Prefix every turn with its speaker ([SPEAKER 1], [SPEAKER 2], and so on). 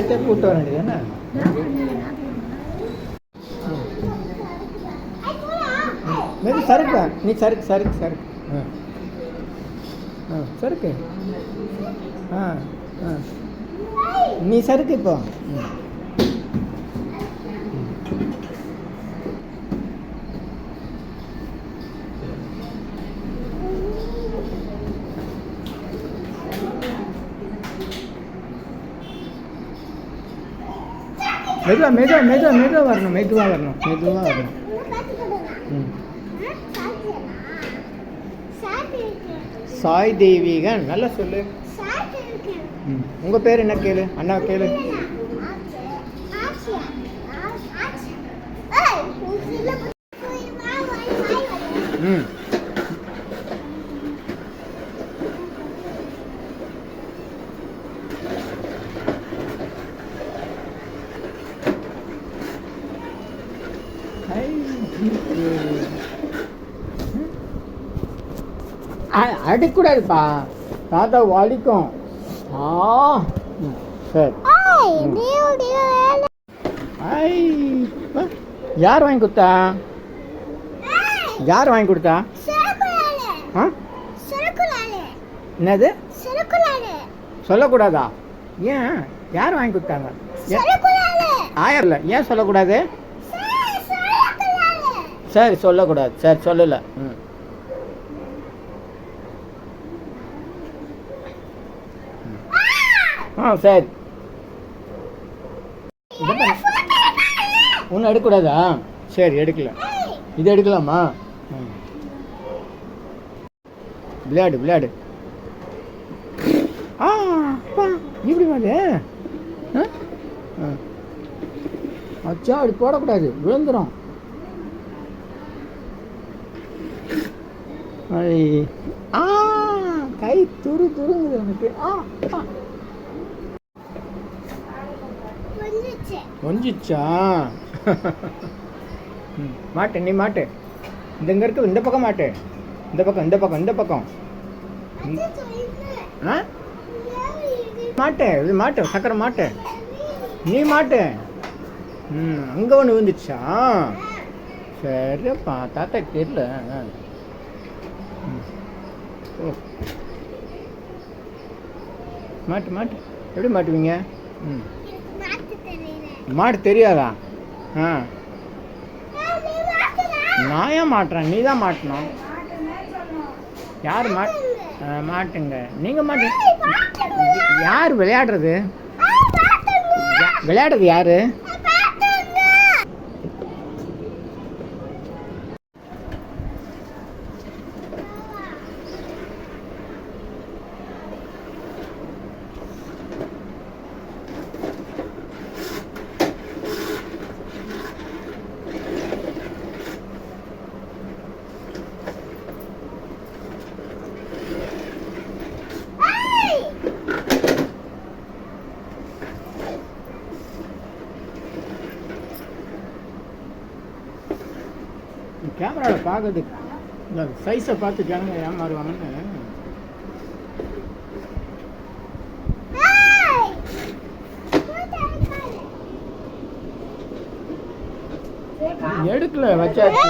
[SPEAKER 1] நேற்றே கூப்பிட்டு வர வேண்டியது என்ன மெது சறுக்கா நீ சறுக்கு சறுக்கு சறுக்கு ஆ ஆ சறுக்கு ஆ ஆ நீ சறுக்கு இப்போ ம். மெதுவா மெதுவா மெதுவா மெதுவா வரணும் மெதுவா வரணும். மெதுவா வரணும். ம். சாய் தேவிகன் நல்லா சொல்லு. ம். உங்கள் பேர் என்ன கேளு? அண்ணா கேளு ம் ஐ, அ- அடிக்கூடாதுப்பா. தாத்தா வலிக்கும். ஆ. சரி. ஐ. யார் வாங்கி கொடுத்தா? யார் வாங்கி கொடுத்தா? ஆ? என்னது? சொல்லக்கூடாதா? ஏன்? யார் வாங்கி கொடுத்தாங்க? ஆயர்ல ஏன் சொல்லக்கூடாது? சரி சொல்லக்கூடாது. சரி சொல்லலை. ம். ஆ சரி. ஒன்றும் எடுக்கக்கூடாதா? சரி எடுக்கல. இது எடுக்கலாமா? ம். விளையாடு விளையாடு. ஆ அப்பா இப்படி வாது ஆ. அச்சா அப்படி போடக்கூடாது. விழுந்துடும் ஆ கை துரு துருங்குது எனக்கு. ஆ. கொஞ்சிச்சா. மாட்டு நீ மாட்டு. இந்த இங்க இருக்கு இந்த பக்கம் மாட்டு. இந்த பக்கம் இந்த பக்கம் இந்த பக்கம். ஆ? மாட்டு இது மாட்டு சக்கரை மாட்டு. நீ மாட்டு. ம் அங்கே ஒன்று விழுந்துச்சா? சரிப்பா தாத்தா தெரியல. ஓ. மாட்டு மாட்டு. எப்படி மாட்டுவீங்க? ம். மாட்டு தெரியாதா? ஆ. நான் ஏன் மாட்டுறேன்? நீ தான் மாட்டணும். யார் மாட் மாட்டுங்க. நீங்கள் மாட்டு யார் விளையாடுறது? விளையாடுறது யாரு? கேமராவில் பார்க்கறதுக்கு இந்த சைஸை பார்த்து ஜனங்க ஏமாறுவாங்கன்னு எடுக்கல வச்சாச்சு.